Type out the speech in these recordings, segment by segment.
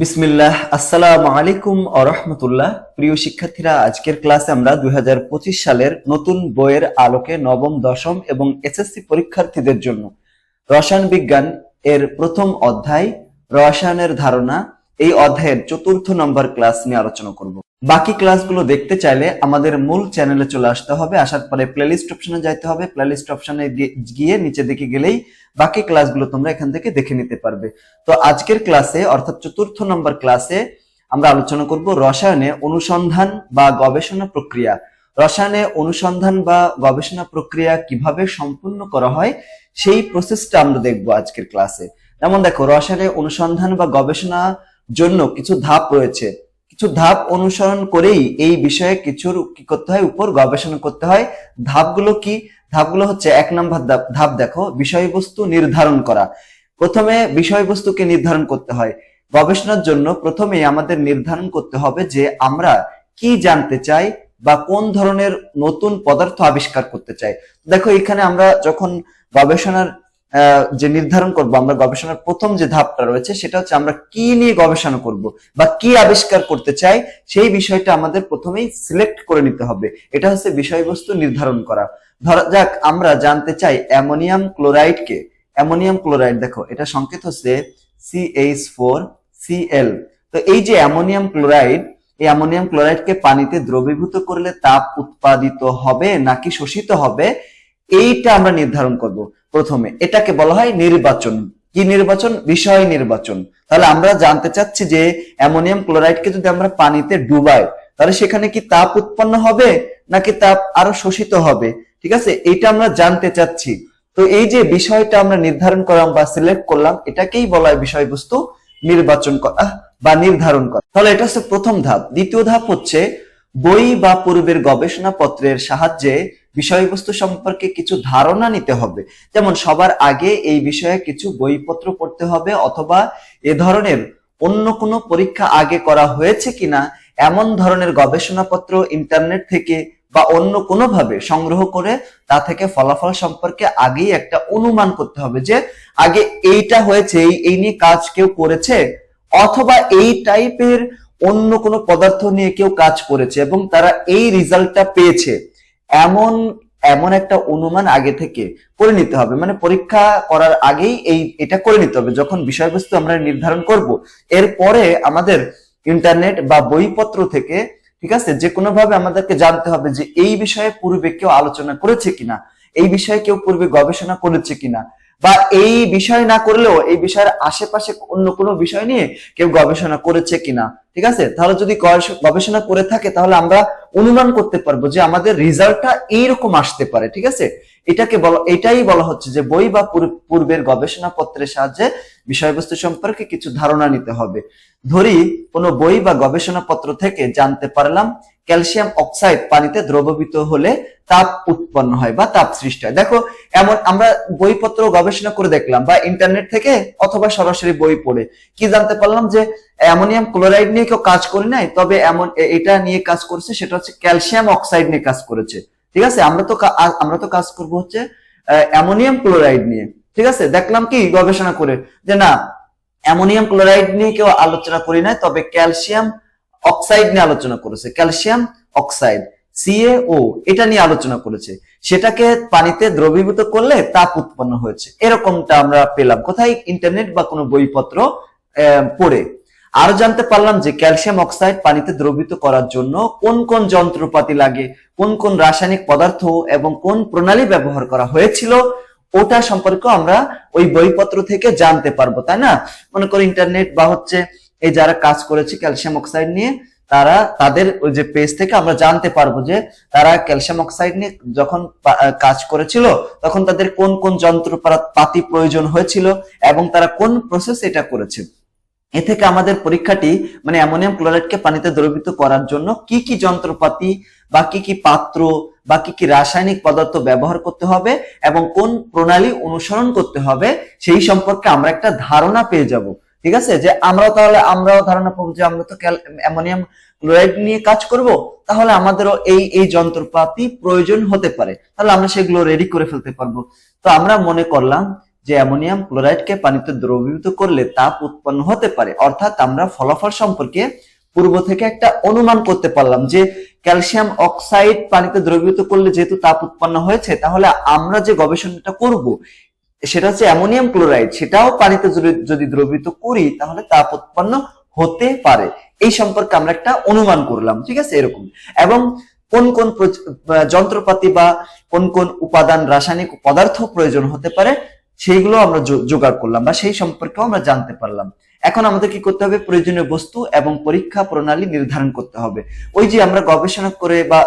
বিসমিল্লাহ, আসসালাম আলাইকুম আরহামতুল্লাহ প্রিয় শিক্ষার্থীরা, আজকের ক্লাসে আমরা দুই হাজার পঁচিশ সালের নতুন বইয়ের আলোকে নবম, দশম এবং এসএসসি পরীক্ষার্থীদের জন্য রসায়ন বিজ্ঞান এর প্রথম অধ্যায় রসায়নের ধারণা এই অধ্যায়ের চতুর্থ নম্বর ক্লাস নিয়ে আলোচনা করব। বাকি ক্লাসগুলো দেখতে চাইলে আমাদের মূল চ্যানেলে চলে আসতে হবে। আসার পরে প্লেলিস্ট অপশনে যাইতে হবে। প্লেলিস্ট অপশনে গিয়ে নিচে দিকে গেলেই বাকি ক্লাসগুলো তোমরা এখান থেকে দেখে নিতে পারবে। তো আজকের ক্লাসে, অর্থাৎ চতুর্থ নম্বর ক্লাসে আমরা আলোচনা করব রসায়নে অনুসন্ধান বা গবেষণা প্রক্রিয়া। রসায়নে অনুসন্ধান বা গবেষণা প্রক্রিয়া কীভাবে সম্পূর্ণ করা হয়, সেই প্রসেসটা আমরা দেখব আজকের ক্লাসে। যেমন দেখো, রসায়নে অনুসন্ধান বা গবেষণা জন্য কিছু ধাপ রয়েছে। কিছু ধাপ অনুসরণ করেই এই বিষয়ে কিছুর কি করতে হয়, উপর গবেষণা করতে হয়। ধাপগুলো কি? ধাপগুলো হচ্ছে এক নম্বর ধাপ দেখো, বিষয়বস্তু নির্ধারণ করা। প্রথমে বিষয়বস্তুকে নির্ধারণ করতে হয়। গবেষণার জন্য প্রথমে আমাদের নির্ধারণ করতে হবে যে আমরা কি জানতে চাই বা কোন ধরনের নতুন পদার্থ আবিষ্কার করতে চাই। দেখো, এখানে আমরা যখন গবেষণার যে নির্ধারণ করব, আমরা গবেষণার প্রথম যে ধাপটা রয়েছে, সেটা হচ্ছে আমরা কি নিয়ে গবেষণা করব বা কি আবিষ্কার করতে চাই, সেই বিষয়টা আমাদের প্রথমেই সিলেক্ট করে নিতে হবে। এটা হচ্ছে বিষয়বস্তু নির্ধারণ করা। ধরা যাক, আমরা জানতে চাই অ্যামোনিয়াম ক্লোরাইডকে অ্যামোনিয়াম ক্লোরাইড, দেখো, এটা সংকেত হচ্ছে সিএইচ ফোর সিএল তো এই যে অ্যামোনিয়াম ক্লোরাইড, এই অ্যামোনিয়াম ক্লোরাইডকে পানিতে দ্রবীভূত করলে তাপ উৎপাদিত হবে নাকি শোষিত হবে, এইটা আমরা নির্ধারণ করব। প্রথমে। এটাকে বলা হয় নির্বাচন। কি নির্বাচন? বিষয় নির্বাচন। তাহলে আমরা জানতে চাচ্ছি যে অ্যামোনিয়াম ক্লোরাইডকে যদি আমরা পানিতে ডুবাই, তাহলে সেখানে কি তাপ উৎপন্ন হবে নাকি তাপ আরও শোষিত হবে? ঠিক আছে? এটা আমরা জানতে চাচ্ছি। তো এই যে বিষয়টা আমরা নির্ধারণ করলাম বা সিলেক্ট করলাম, এটাকেই বলা হয় বিষয়বস্তু নির্বাচন করা বা নির্ধারণ করা। তাহলে এটা হচ্ছে প্রথম ধাপ। দ্বিতীয় ধাপ হচ্ছে বই বা পূর্বের গবেষণা পত্রের সাহায্যে বিষয়বস্তু সম্পর্কে কিছু ধারণা নিতে হবে। যেমন সবার আগে এই বিষয়ে কিছু বইপত্র পড়তে হবে অথবা এ ধরনের অন্য কোনো পরীক্ষা আগে করা হয়েছে কিনা, এমন ধরনের গবেষণাপত্র ইন্টারনেট থেকে বা অন্য কোনোভাবে সংগ্রহ করে তা থেকে ফলাফল সম্পর্কে আগেই একটা অনুমান করতে হবে যে, আগে এইটা হয়েছে, এই এই নিয়ে কাজ কেউ করেছে অথবা এই টাইপের অন্য কোনো পদার্থ নিয়ে কেউ কাজ করেছে এবং তারা এই রেজাল্টটা পেয়েছে। এমন এমন একটা অনুমান আগে থেকে করে নিতে হবে। মানে পরীক্ষা করার আগেই এই, এটা করে নিতে হবে। যখন বিষয়বস্তু আমরা নির্ধারণ করব, এরপরে আমাদের ইন্টারনেট বা বইপত্র থেকে, ঠিক আছে যে কোনো ভাবে আমাদেরকে জানতে হবে যে এই বিষয়ে পূর্বে কেউ আলোচনা করেছে কিনা, এই বিষয়ে কেউ পূর্বে গবেষণা করেছে কিনা বা এই বিষয় না করলেও এই বিষয়ের আশেপাশে অন্য কোনো বিষয় নিয়ে কেউ গবেষণা করেছে কিনা, ঠিক আছে? তাহলে যদি গবেষণা করে থাকে, তাহলে আমরা অনুমান করতে পারব যে আমাদের রেজাল্টটা এইরকম আসতে পারে, ঠিক আছে? এটাকে বলা, এটাই বলা হচ্ছে যে বই বা পূর্বের গবেষণা পত্রের সাহায্যে বিষয়বস্তু সম্পর্কে কিছু ধারণা নিতে হবে। ধরি, কোনো বই বা গবেষণা পত্র থেকে জানতে পারলাম ক্যালসিয়াম অক্সাইড পানিতে দ্রবীভূত হলে তাপ উৎপন্ন হয় বা তাপ সৃষ্টি হয়। দেখো, এমন আমরা বইপত্র গবেষণা করে দেখলাম বা ইন্টারনেট থেকে অথবা সরাসরি বই পড়ে। কি জানতে পারলাম যে অ্যামোনিয়াম ক্লোরাইড নিয়ে কেউ কাজ করে নাই? তবে এমন এটা নিয়ে কাজ করেছে, সেটা হচ্ছে ক্যালসিয়াম অক্সাইড নিয়ে কাজ করেছে। ঠিক আছে? আমরা তো আমরা তো কাজ করব হচ্ছে অ্যামোনিয়াম ক্লোরাইড নিয়ে। ঠিক আছে? দেখলাম কি গবেষণা করে যে না, অ্যামোনিয়াম ক্লোরাইড নিয়ে কেউ আলোচনা করি নাই, তবে ক্যালসিয়াম অক্সাইড নিয়ে আলোচনা করেছে, ক্যালসিয়াম অক্সাইড সিএও এটা নিয়ে আলোচনা করেছে। সেটাকে পানিতে দ্রবীভূত করলে তাপ উৎপন্ন হয়েছে। এরকমটা আমরা পেলাম। কোথায়? ইন্টারনেট বা কোনো বইপত্র পড়ে। আরও জানতে পারলাম যে ক্যালসিয়াম অক্সাইড পানিতে দ্রবীভূত করার জন্য কোন কোন যন্ত্রপাতি লাগে, কোন কোন রাসায়নিক পদার্থ এবং কোন প্রণালী ব্যবহার করা হয়েছিল, ওটা সম্পর্কে আমরা ওই বইপত্র থেকে জানতে পারব, তাই না? মনে করো ইন্টারনেট বা হচ্ছে এই যারা কাজ করেছে ক্যালসিয়াম অক্সাইড নিয়ে, তারা তাদের ওই যে পেজ থেকে আমরা জানতে পারব যে তারা ক্যালসিয়াম অক্সাইড নিয়ে যখন কাজ করেছিল, তখন তাদের কোন কোন যন্ত্রপাতি প্রয়োজন হয়েছিল এবং তারা কোন প্রসেস এটা করেছে। এ থেকে আমাদের পরীক্ষাটি মানে অ্যামোনিয়াম ক্লোরাইডকে পানিতে দ্রবীভূত করার জন্য কি কি যন্ত্রপাতি বা কি কি পাত্র বা কি কি রাসায়নিক পদার্থ ব্যবহার করতে হবে এবং কোন প্রণালী অনুসরণ করতে হবে, সেই সম্পর্কে আমরা একটা ধারণা পেয়ে যাব। ঠিক আছে? যে আমরাও তাহলে, আমরাও ধারণা পাবো যে আমরা তো অ্যামোনিয়াম ক্লোরাইড নিয়ে কাজ করব, তাহলে আমাদেরও এই এই যন্ত্রপাতি প্রয়োজন হতে পারে। তাহলে আমরা সেগুলো রেডি করে ফেলতে পারব। তো আমরা মনে করলাম যে অ্যামোনিয়াম ক্লোরাইডকে পানিতে দ্রবীভূত করলে তাপ উৎপন্ন হতে পারে। অর্থাৎ আমরা ফলাফল সম্পর্কে পূর্ব থেকে একটা অনুমান করতে পারলাম যে ক্যালসিয়াম অক্সাইড পানিতে দ্রবীভূত করলে যেহেতু তাপ উৎপন্ন হয়েছে, তাহলে আমরা যে গবেষণাটা করব সেটা হচ্ছে অ্যামোনিয়াম ক্লোরাইড, সেটাও পানিতে যদি- দ্রবীভূত করি, তাহলে তাপ উৎপন্ন হতে পারে। এই সম্পর্কে আমরা একটা অনুমান করলাম, ঠিক আছে? এরকম। এবং কোন কোন যন্ত্রপাতি বা কোন কোন উপাদান রাসায়নিক পদার্থ প্রয়োজন হতে পারে, সেইগুলো আমরা জোগাড় করলাম বা সেই সম্পর্কেও আমরা জানতে পারলাম। এখন আমাদের কি করতে হবে? প্রয়োজনীয় বস্তু এবং পরীক্ষা প্রণালী নির্ধারণ করতে হবে। ওই যে আমরা গবেষণা করে বা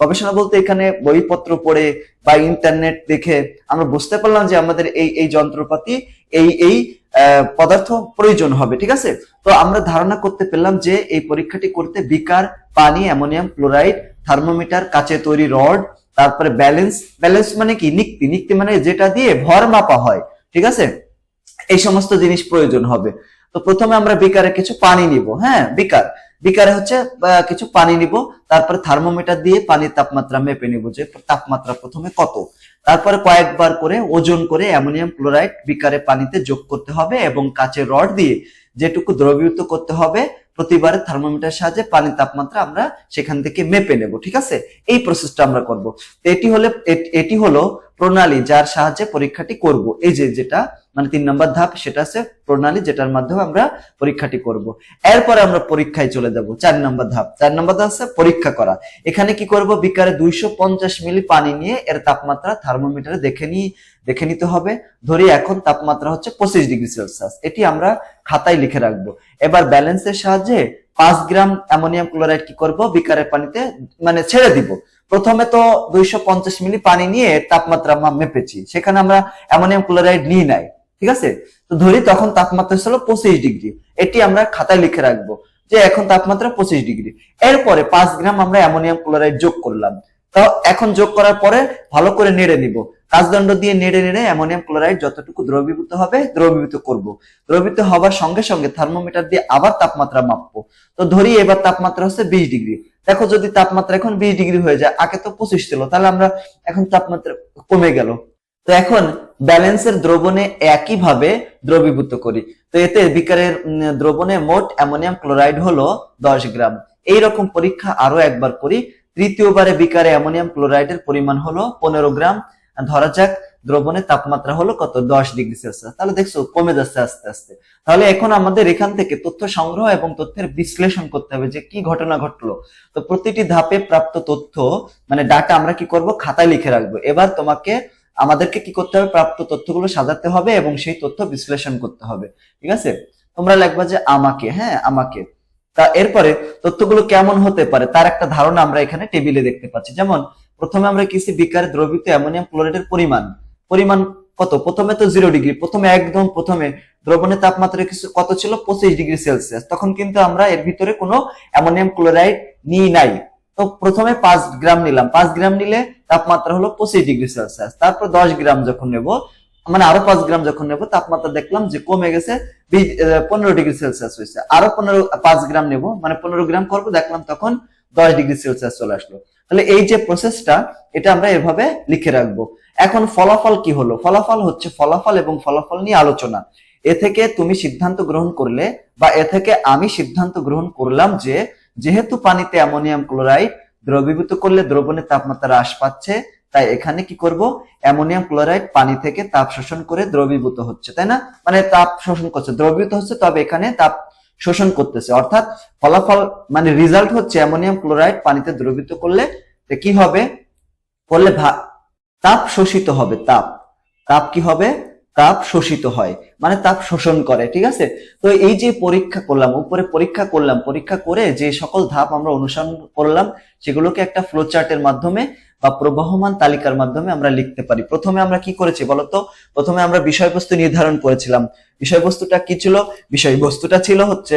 গবেষণা বলতে এখানে বইপত্র পড়ে বা ইন্টারনেট দেখে আমরা বুঝতে পারলাম যে আমাদের এই এই যন্ত্রপাতি, এই এই পদার্থ প্রয়োজন হবে, ঠিক আছে? তো আমরা ধারণা করতে পেলাম যে এই পরীক্ষাটি করতে বিকার, পানি, অ্যামোনিয়াম, ক্লোরাইড, থার্মোমিটার কাচে তৈরি রড, তারপরে ব্যালেন্স ব্যালেন্স মানে কি? নিক্তি। নিক্তি মানে যেটা দিয়ে ভর মাপা হয়, ঠিক আছে? এই সমস্ত জিনিস প্রয়োজন হবে। তো প্রথমে আমরা বিকারে কিছু পানি নিব হ্যাঁ? বিকার। বিকারে হচ্ছে কিছু পানি নিব, তারপরে থার্মোমিটার দিয়ে পানির তাপমাত্রা মেপে নিব যে তাপমাত্রা প্রথমে কত। তারপরে কয়েকবার করে ওজন করে অ্যামোনিয়াম ক্লোরাইড বিকারে পানিতে যোগ করতে হবে এবং কাচের রড দিয়ে যেটুকু দ্রবীভূত করতে হবে, প্রতিবারে থার্মোমিটার সাহায্যে পানির তাপমাত্রা আমরা সেখান থেকে মেপে নেব, ঠিক আছে? এই প্রসেসটা আমরা করব। এটি হলে এটি হলো প্রণালী যার সাহায্যে পরীক্ষাটি করব। এই যে যেটা মানে তিন নম্বর ধাপ, সেটা আছে প্রণালী, যেটার মাধ্যমে আমরা পরীক্ষাটি করব। এরপরে আমরা পরীক্ষায় চলে যাব, চার নম্বর ধাপ। চার নম্বর ধাপ আছে পরীক্ষা করা। এখানে কি করব? বিকারে দুইশো পঞ্চাশ মিলি পানি নিয়ে এর তাপমাত্রা থার্মোমিটারে দেখে নিয়ে দেখে নিতে হবে। ধরি এখন তাপমাত্রা হচ্ছে পঁচিশ ডিগ্রি সেলসিয়াস। এটি আমরা খাতায় লিখে রাখব। এবার ব্যালেন্সের সাহায্যে পাঁচ গ্রাম অ্যামোনিয়াম ক্লোরাইড কি করব? বিকারের পানিতে মানে ছেড়ে দিব। প্রথমে তো দুইশো পঞ্চাশ মিলি পানি নিয়ে তাপমাত্রা আমরা মেপেছি। সেখানে আমরা অ্যামোনিয়াম ক্লোরাইড নিয়ে নাই, ঠিক আছে? তো ধরি তখন তাপমাত্রা ছিল পঁচিশ ডিগ্রি। এটি আমরা খাতায় লিখে রাখব যে এখন তাপমাত্রা পঁচিশ ডিগ্রি। এরপরে পাঁচ গ্রাম আমরা অ্যামোনিয়াম ক্লোরাইড যোগ করলাম। তো এখন যোগ করার পরে ভালো করে নেড়ে নিব। কাজদণ্ড দিয়ে নেড়ে নেড়ে অ্যামোনিয়াম ক্লোরাইড যতটুকু দ্রবীভূত হবে, দ্রবীভূত করব। দ্রবীভূত হবার সঙ্গে সঙ্গে থার্মোমিটার দিয়ে আবার তাপমাত্রা মাপবো। তো ধরি এবার তাপমাত্রা হচ্ছে বিশ ডিগ্রি। দেখো যদি তাপমাত্রা এখন বিশ ডিগ্রি হয়ে যায়, আগে তো পঁচিশ ছিল, তাহলে আমরা এখন তাপমাত্রা কমে গেল। তো এখন ব্যালেন্সের দ্রবণে একইভাবে দ্রবীভূত করি। তো এতে বিকারের দ্রবণে মোট অ্যামোনিয়াম ক্লোরাইড হলো দশ গ্রাম। এই রকম পরীক্ষা আরও একবার করি। তৃতীয়বারে বিকারে অ্যামোনিয়াম ক্লোরাইডের পরিমাণ হলো পনেরো গ্রাম। ধরা যাক দ্রবণের তাপমাত্রা হলো কত? দশ ডিগ্রি সেলসিয়াস। তাহলে দেখছ, কমে যাচ্ছে আস্তে আস্তে। তাহলে এখন আমাদের এখান থেকে তথ্য সংগ্রহ এবং তথ্যের বিশ্লেষণ করতে হবে যে কি ঘটনা ঘটলো। তো প্রতিটি ধাপে প্রাপ্ত তথ্য মানে ডাটা আমরা কি করব? খাতায় লিখে রাখব। এবার তোমাকে, আমাদেরকে কি করতে হবে? প্রাপ্ত তথ্যগুলো সাজাতে হবে এবং সেই তথ্য বিশ্লেষণ করতে হবে। ঠিক আছে? তোমরা লিখবা যে আমাকে হ্যাঁ আমাকে। তা এরপরে তথ্যগুলো কেমন হতে পারে? তার একটা ধারণা আমরা এখানে টেবিলে দেখতে পাচ্ছি। যেমন, প্রথমে আমরা কিছু বিকারে দ্রবিত অ্যামোনিয়াম ক্লোরাইডের পরিমাণ। পরিমাণ কত? প্রথমে তো জিরো ডিগ্রি প্রথমে একদম প্রথমে। দ্রবণের তাপমাত্রা কিছু কত ছিল? পঁচিশ ডিগ্রি সেলসিয়াস তখন কিন্তু আমরা এর ভিতরে কোনো অ্যামোনিয়াম ক্লোরাইড নিই নাই। তো প্রথমে পাঁচ গ্রাম নিলাম। পাঁচ গ্রাম নিলে তাপমাত্রা হলো পঁচিশ ডিগ্রি সেলসিয়াস তারপর দশ গ্রাম যখন নেব মানে আরও পাঁচ গ্রাম যখন নেব, তাপমাত্রা দেখলাম যে কমে গেছে পনেরো ডিগ্রি সেলসিয়াস হয়েছে। আরও পনেরো, পাঁচ গ্রাম নেব মানে পনেরো গ্রাম করব, দেখলাম তখন দশ ডিগ্রি সেলসিয়াস চলে আসলো। তাহলে এই যে প্রসেসটা এটা আমরা এভাবে লিখে রাখব। এখন ফলাফল কি হলো? ফলাফল হচ্ছে ফলাফল এবং ফলাফল নিয়ে আলোচনা। এ থেকে তুমি সিদ্ধান্ত গ্রহণ করলে বা এ থেকে আমি সিদ্ধান্ত গ্রহণ করলাম যে, যেহেতু পানিতে অ্যামোনিয়াম ক্লোরাইড দ্রবীভূত করলে দ্রবণের তাপমাত্রা হ্রাস পাচ্ছে, তাই এখানে কি করব? অ্যামোনিয়াম ক্লোরাইড পানি থেকে তাপ শোষণ করে দ্রবীভূত হচ্ছে, তাই না? মানে তাপ শোষণ করছে, দ্রবীভূত হচ্ছে, তবে এখানে তাপ শোষণ করতেছে। অর্থাৎ ফলাফল মানে রেজাল্ট হচ্ছে অ্যামোনিয়াম ক্লোরাইড পানিতে দ্রবীভূত করলে কি হবে? করলে তাপ শোষিত হবে, তাপ। তাপ কি হবে? তাপ শোষিত হয়। মানে তাপ শোষণ করে, ঠিক আছে? তো এই যে পরীক্ষা করলাম, উপরে পরীক্ষা করলাম, পরীক্ষা করে যে সকল ধাপ আমরা অনুসরণ করলাম, সেগুলোকে একটা ফ্লো চার্টের মাধ্যমে বা প্রবহমান তালিকার মাধ্যমে আমরা লিখতে পারি। প্রথমে আমরা কি করেছি বলতো? প্রথমে আমরা বিষয়বস্তু নির্ধারণ করেছিলাম। বিষয়বস্তুটা কি ছিল? বিষয়বস্তুটা ছিল হচ্ছে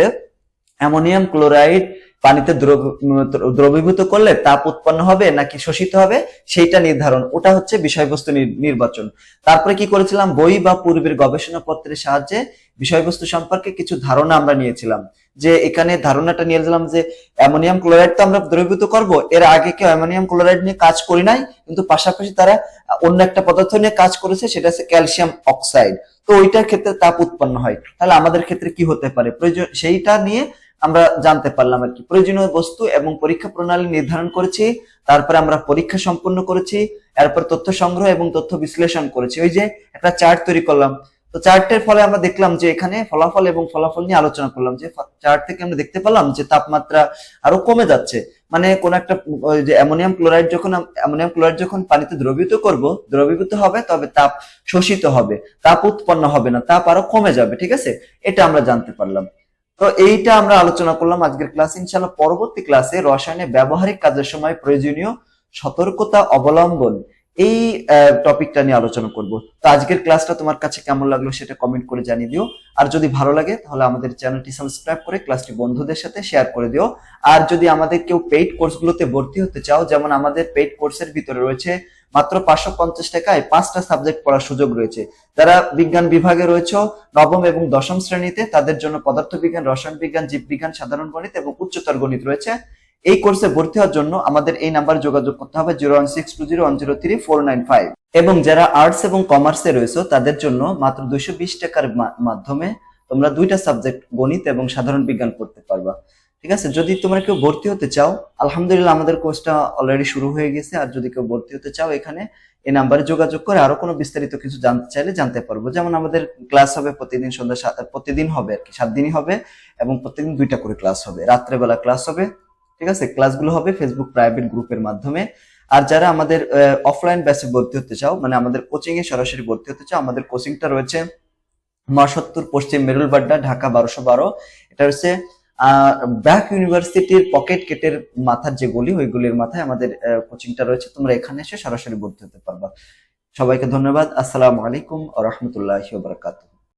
অ্যামোনিয়াম ক্লোরাইড পানিতে দ্রব- দ্রবীভূত করলে তাপ উৎপন্ন হবে নাকি শোষিত হবে? সেইটা নির্ধারণ। ওটা হচ্ছে বিষয়বস্তু নির- নির্বাচন। তারপরে কি করেছিলাম? বই বা পূর্বের গবেষণা পত্রের সাহায্যে বিষয়বস্তু সম্পর্কে কিছু ধারণা আমরা নিয়েছিলাম। যে এখানে ধারণাটা নিয়ে এলাম যে অ্যামোনিয়াম ক্লোরাইড তো আমরা দ্রবীভূত করব। এর আগে কেউ অ্যামোনিয়াম ক্লোরাইড নিয়ে কাজ করি নাই, কিন্তু পাশাপাশি তারা অন্য একটা পদার্থ নিয়ে কাজ করেছে, সেটা হচ্ছে ক্যালসিয়াম অক্সাইড। তো ওইটার ক্ষেত্রে তাপ উৎপন্ন হয়। তাহলে আমাদের ক্ষেত্রে কি হতে পারে? প্রয়োজন সেইটা নিয়ে আমরা জানতে পারলাম আর কি। প্রয়োজনীয় বস্তু এবং পরীক্ষা প্রণালী নির্ধারণ করেছি, তারপরে আমরা পরীক্ষা সম্পন্ন করেছি, এরপর তথ্য সংগ্রহ এবং তথ্য বিশ্লেষণ করেছি। ওই যে একটা চার্ট তৈরি করলাম। তো চার্টের ফলে আমরা দেখলাম যে এখানে ফলাফল এবং ফলাফল নিয়ে আলোচনা করলাম। যে চার্ট থেকে আমরা দেখতে পেলাম যে তাপমাত্রা আরও কমে যাচ্ছে। মানে কোন একটা যে অ্যামোনিয়াম ক্লোরাইড যখন অ্যামোনিয়াম ক্লোরাইড যখন পানিতে দ্রবীভূত করব, দ্রবীভূত হবে, তবে তাপ শোষিত হবে। তাপ উৎপন্ন হবে না, তাপ আরও কমে যাবে, ঠিক আছে? এটা আমরা জানতে পারলাম। তো এইটা আমরা আলোচনা করলাম আজকের ক্লাস। ইনশাআল্লাহ পরবর্তী ক্লাসে রসায়নে ব্যবহারিক কাজের সময় প্রয়োজনীয় সতর্কতা অবলম্বন এই টপিকটা নিয়ে আলোচনা করব। তো আজকের ক্লাসটা তোমার কাছে কেমন লাগল সেটা কমেন্ট করে জানিয়ে দিও। আর যদি ভালো লাগে তাহলে আমাদের চ্যানেলটি সাবস্ক্রাইব করে ক্লাসটি বন্ধুদের সাথে শেয়ার করে দিও। আর যদি আমাদের কেউ পেইড কোর্সগুলোতে ভর্তি হতে চাও, যেমন আমাদের পেইড কোর্সের ভিতরে রয়েছে মাত্র পাঁচশো পঞ্চাশ টাকায় পাঁচটা সাবজেক্ট পড়ার সুযোগ রয়েছে। যারা বিজ্ঞান বিভাগে রয়েছে, নবম এবং দশম শ্রেণীতে, তাদের জন্য পদার্থবিজ্ঞান, রসায়ন বিজ্ঞান, জীববিজ্ঞান, সাধারণ গণিত এবং উচ্চতর গণিত রয়েছে। এই কোর্সে ভর্তি হওয়ার জন্য আমাদের এই নাম্বারে যোগাযোগ করতে হবে zero one six two zero one zero three four nine five. এবং যারা আর্টস এবং কমার্সে রয়েছে, তাদের জন্য মাত্র দুইশো বিশ টাকার মাধ্যমে তোমরা দুইটা সাবজেক্ট গণিত এবং সাধারণ বিজ্ঞান পড়তে পারবা। ঠিক আছে? যদি তোমরা কেউ ভর্তি হতে চাও, আলহামদুলিল্লাহ আমাদের কোর্সটা অলরেডি শুরু হয়ে গেছে। আর যদি কেউ ভর্তি হতে চাও এখানে, এই নাম্বারে যোগাযোগ করে আরও কোনো বিস্তারিত কিছু জানতে চাইলে জানতে পারব। যেমন আমাদের ক্লাস হবে প্রতিদিন সন্ধ্যা সাত, প্রতিদিন হবে আর কি, সাত দিনই হবে এবং প্রতিদিন দুইটা করে ক্লাস হবে। রাত্রেবেলা ক্লাস হবে, ঠিক আছে? ক্লাসগুলো হবে ফেসবুক প্রাইভেট গ্রুপের মাধ্যমে। আর যারা আমাদের অফলাইন ব্যাচে ভর্তি হতে চাও মানে আমাদের কোচিং এ সরাসরি ভর্তি হতে চাও, আমাদের কোচিংটা রয়েছে মহাসত্তর পশ্চিম মেরুলবাড্ডা ঢাকা বারোশো বারো। এটা হচ্ছে ব্র্যাক ইউনিভার্সিটির পকেট কেটের মাথার যে গলি, ওই গলির মাথায় আমাদের কোচিংটা রয়েছে। তোমরা এখানে এসে সরাসরি ভর্তি হতে পারবা। সবাইকে ধন্যবাদ। আসসালামু আলাইকুম রহমতুল্লাহ বারাকাতুহ।